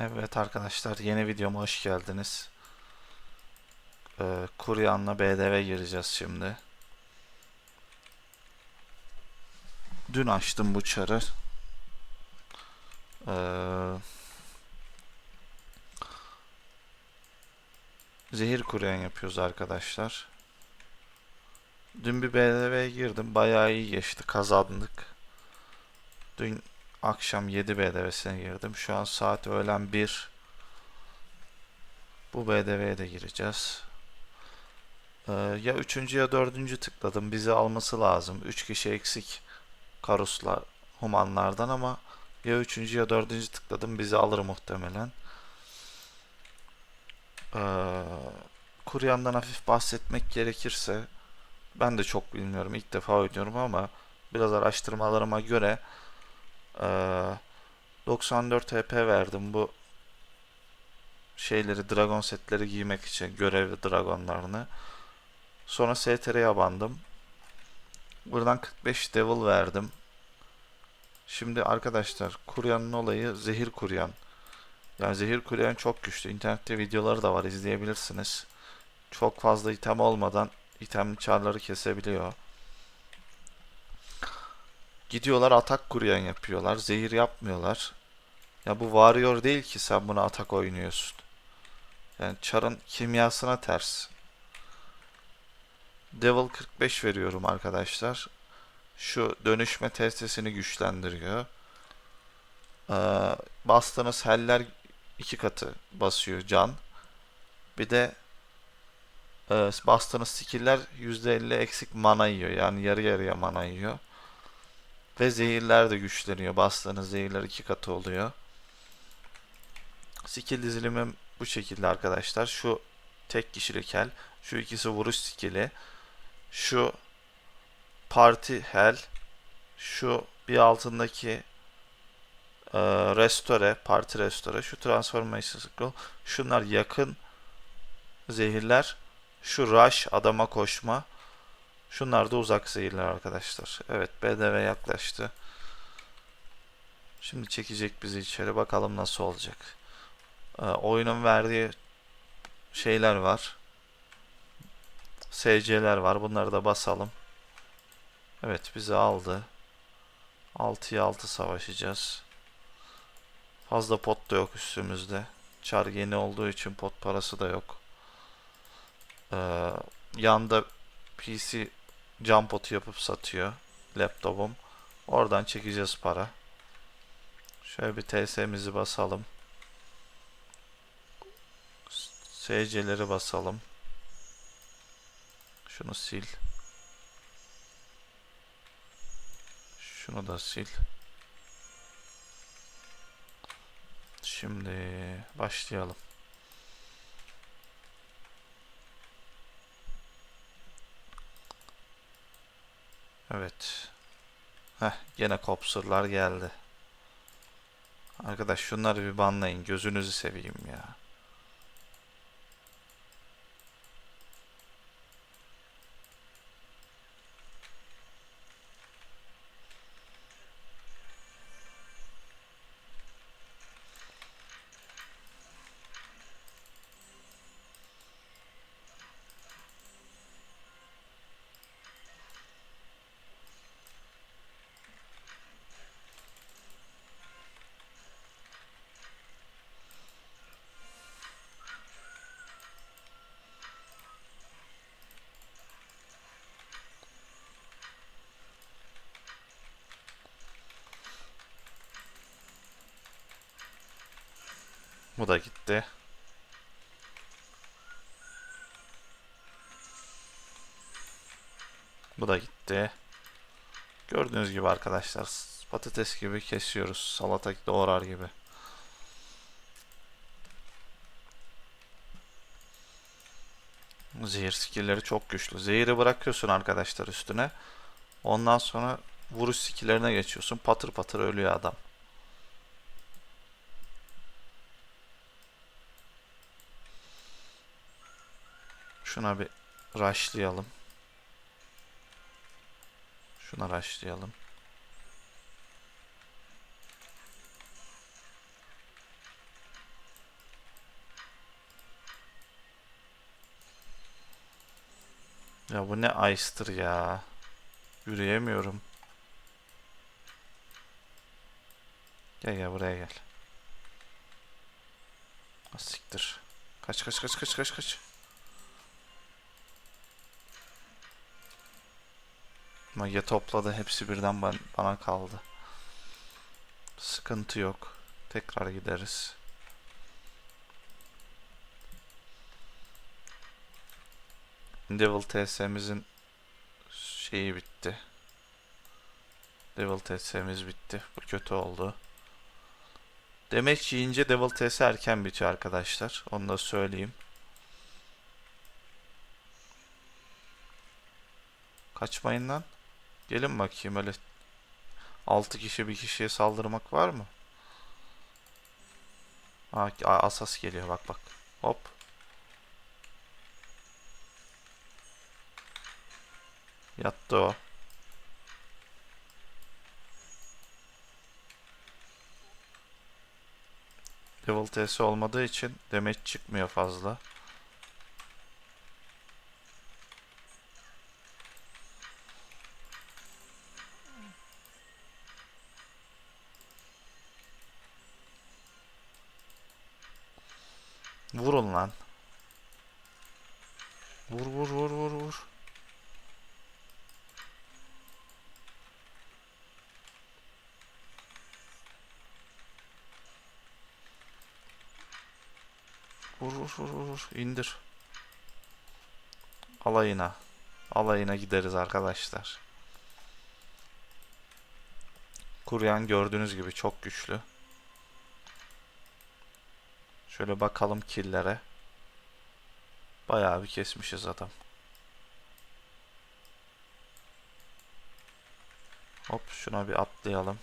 Evet arkadaşlar yeni videoma hoş geldiniz. Ee, Kuryan'la BDV gireceğiz şimdi. Dün açtım bu çarı. Ee, zehir kuryan yapıyoruz arkadaşlar. Dün bir BDV'ye girdim. Bayağı iyi geçti. Kazandık. Dün akşam 7 BDV'sine girdim. Şu an saat öğlen 1. Bu BDV'ye de gireceğiz. Ee, ya 3. ya 4. tıkladım. Bizi alması lazım. 3 kişi eksik Karuslar, Humanlardan ama ya 3. ya 4. tıkladım. Bizi alır muhtemelen. Ee, Kuryan'dan hafif bahsetmek gerekirse ben de çok bilmiyorum. İlk defa oynuyorum ama biraz araştırmalarıma göre 94 HP verdim bu şeyleri dragon setleri giymek için görevli dragonlarını. Sonra STR'ye bandım. Buradan 45 devil verdim. Şimdi arkadaşlar kuryanın olayı zehir kuryan. Yani zehir kuryan çok güçlü. İnternette videoları da var izleyebilirsiniz. Çok fazla item olmadan itemli çarları kesebiliyor. Gidiyorlar atak kuryan yapıyorlar. Zehir yapmıyorlar. Ya bu warrior değil ki sen buna atak oynuyorsun. Yani çarın kimyasına ters. Devil 45 veriyorum arkadaşlar. Şu dönüşme testesini güçlendiriyor. Ee, bastığınız heller iki katı basıyor can. Bir de e, bastığınız skill'ler %50 eksik mana yiyor. Yani yarı yarıya mana yiyor. Ve zehirler de güçleniyor. Bastığınız zehirler iki katı oluyor. Skill dizilimim bu şekilde arkadaşlar. Şu tek kişilik hel. Şu ikisi vuruş skill'i. Şu parti hel. Şu bir altındaki e, restore, parti restore. Şu transformation scroll. Şunlar yakın zehirler. Şu rush, adama koşma. Şunlar da uzak zehirler arkadaşlar. Evet BDV yaklaştı. Şimdi çekecek bizi içeri. Bakalım nasıl olacak. Ee, oyunun verdiği şeyler var. SC'ler var. Bunları da basalım. Evet bizi aldı. 6'ya 6 savaşacağız. Fazla pot da yok üstümüzde. Çar yeni olduğu için pot parası da yok. Ee, yanda PC cam potu yapıp satıyor laptopum. Oradan çekeceğiz para. Şöyle bir TS'mizi basalım. SC'leri basalım. Şunu sil. Şunu da sil. Şimdi başlayalım. Evet. Heh, gene kopsurlar geldi. Arkadaş şunları bir banlayın. Gözünüzü seveyim ya. Bu da gitti. Bu da gitti. Gördüğünüz gibi arkadaşlar patates gibi kesiyoruz. Salata doğrar gibi. Zehir skill'leri çok güçlü. Zehiri bırakıyorsun arkadaşlar üstüne. Ondan sonra vuruş skill'lerine geçiyorsun. Patır patır ölüyor adam. Şuna bir rushlayalım. Şuna rushlayalım. Ya bu ne ice'tır ya. Yürüyemiyorum. Gel gel buraya gel. Siktir. Kaç kaç kaç kaç kaç kaç. Mage topladı. Hepsi birden ban- bana kaldı. Sıkıntı yok. Tekrar gideriz. Devil TS'mizin şeyi bitti. Devil TS'miz bitti. Bu kötü oldu. Demek yiyince Devil TS erken bitiyor arkadaşlar. Onu da söyleyeyim. Kaçmayın lan. Gelin bakayım öyle 6 kişi bir kişiye saldırmak var mı? Aa, asas geliyor bak bak. Hop. Yattı o. Level TS olmadığı için damage çıkmıyor fazla. Vurun lan. Vur vur vur vur vur. Vur vur vur vur. İndir. Alayına. Alayına gideriz arkadaşlar. Kuryan gördüğünüz gibi çok güçlü. Şöyle bakalım killere. Bayağı bir kesmişiz adam. Hop şuna bir atlayalım.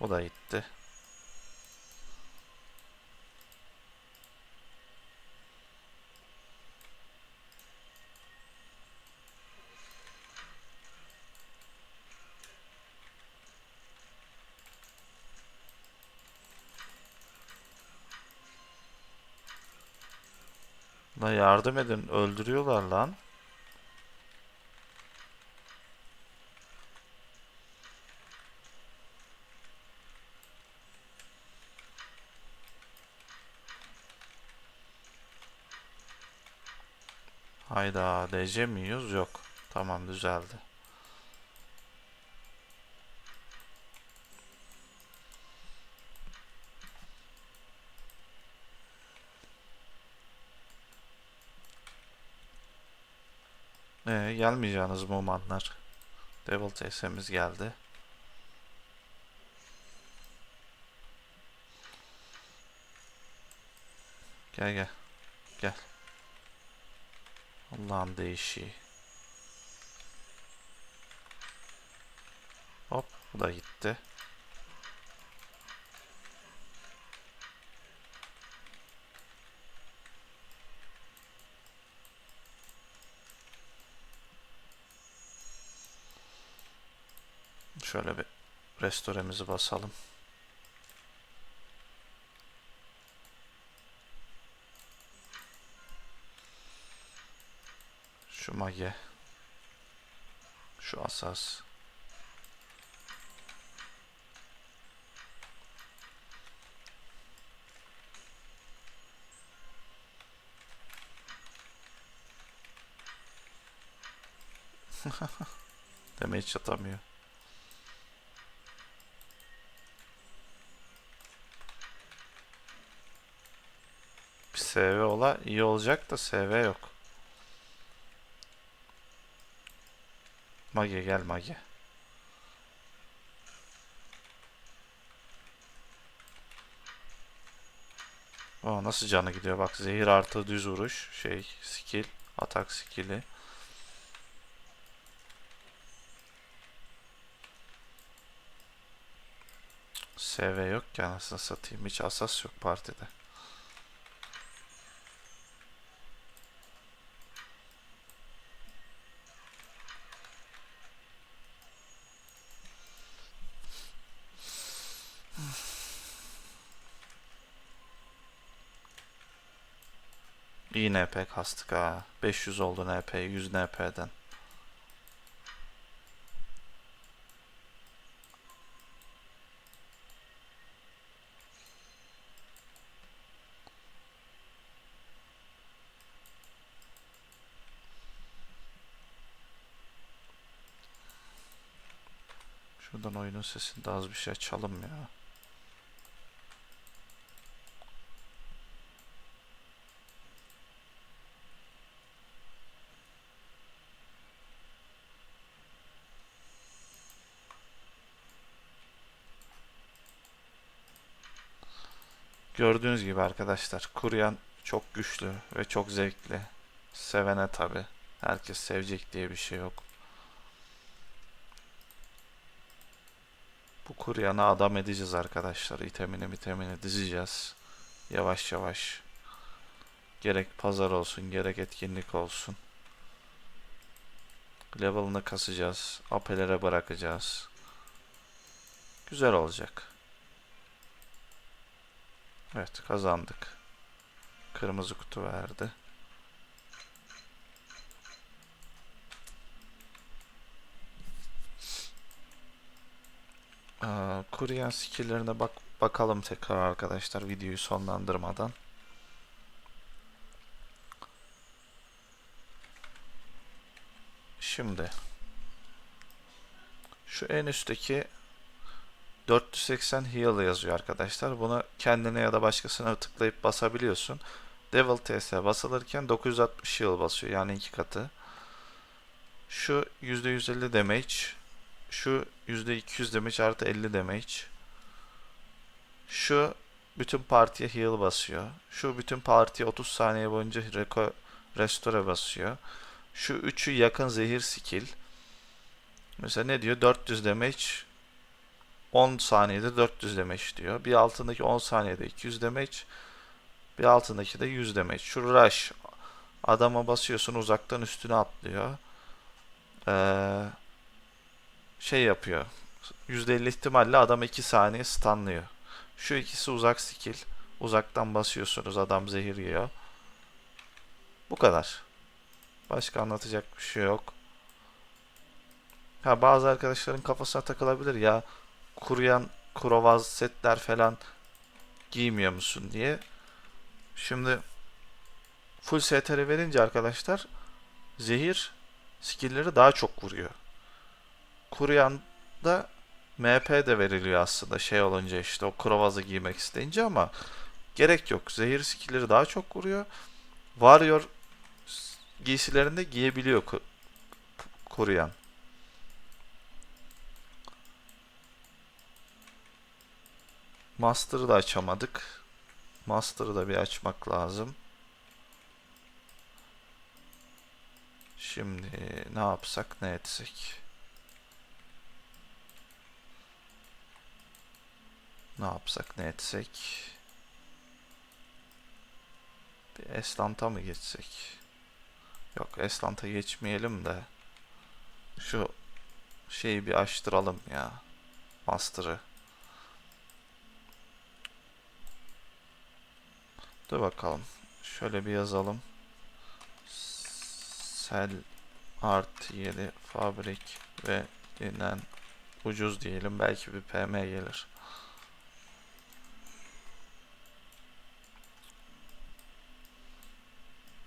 O da gitti. La yardım edin. Öldürüyorlar lan. Hayda. DC mi yiyoruz? Yok. Tamam düzeldi. Ee, gelmeyeceğiniz mi umanlar? Devil TS'miz geldi. Gel gel. Gel. Allah'ın değişiği. Hop bu da gitti. Şöyle bir restoremizi basalım. Şu mage. Şu asas. Damage atamıyor. SV ola iyi olacak da SV yok. Mage gel Mage. Aa, nasıl canı gidiyor bak zehir artı düz vuruş şey skill atak skill'i. SV yok ki anasını satayım hiç asas yok partide. İyi NP kastık ha. 500 oldu NP, 100 NP'den. Şuradan oyunun sesini de az bir şey açalım ya. Gördüğünüz gibi arkadaşlar kuryan çok güçlü ve çok zevkli. Sevene tabi. Herkes sevecek diye bir şey yok. Bu kuryanı adam edeceğiz arkadaşlar. İtemini mitemini dizeceğiz. Yavaş yavaş. Gerek pazar olsun gerek etkinlik olsun. Level'ını kasacağız. Apelere bırakacağız. Güzel olacak. Evet kazandık. Kırmızı kutu verdi. Aa, Kuryen skill'lerine bak bakalım tekrar arkadaşlar videoyu sonlandırmadan. Şimdi şu en üstteki 480 heal yazıyor arkadaşlar. Bunu kendine ya da başkasına tıklayıp basabiliyorsun. Devil TS basılırken 960 heal basıyor. Yani iki katı. Şu %150 damage. Şu %200 damage artı 50 damage. Şu bütün partiye heal basıyor. Şu bütün partiye 30 saniye boyunca reko restore basıyor. Şu üçü yakın zehir skill. Mesela ne diyor? 400 damage 10 saniyede 400 damage diyor. Bir altındaki 10 saniyede 200 damage. Bir altındaki de 100 damage. Şu rush. Adama basıyorsun uzaktan üstüne atlıyor. Ee, şey yapıyor. %50 ihtimalle adam 2 saniye stunlıyor. Şu ikisi uzak skill. Uzaktan basıyorsunuz adam zehir yiyor. Bu kadar. Başka anlatacak bir şey yok. Ha bazı arkadaşların kafasına takılabilir ya kuruyan kurovaz setler falan giymiyor musun diye. Şimdi full STR verince arkadaşlar zehir skill'leri daha çok vuruyor. Kuruyan da MP de veriliyor aslında şey olunca işte o kurovazı giymek isteyince ama gerek yok. Zehir skill'leri daha çok vuruyor. Warrior giysilerinde giyebiliyor ku- kuruyan. Master'ı da açamadık. Master'ı da bir açmak lazım. Şimdi ne yapsak ne etsek? Ne yapsak ne etsek? Bir Eslant'a mı geçsek? Yok Eslant'a geçmeyelim de. Şu şeyi bir açtıralım ya. Master'ı. Dur bakalım. Şöyle bir yazalım. Sel art 7 fabrik ve dinlen ucuz diyelim. Belki bir PM gelir.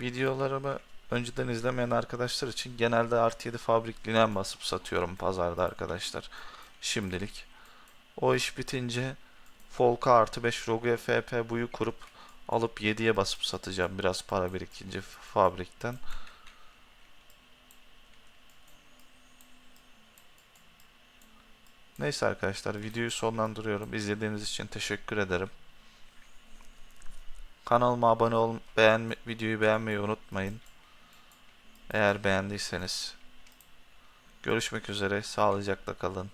Videolarımı önceden izlemeyen arkadaşlar için genelde artı 7 fabrik linen basıp satıyorum pazarda arkadaşlar. Şimdilik. O iş bitince Folka artı 5 Rogue FP buyu kurup alıp 7'ye basıp satacağım. Biraz para birikince fabrikten. Neyse arkadaşlar videoyu sonlandırıyorum. İzlediğiniz için teşekkür ederim. Kanalıma abone ol, beğen, videoyu beğenmeyi unutmayın. Eğer beğendiyseniz. Görüşmek üzere. Sağlıcakla kalın.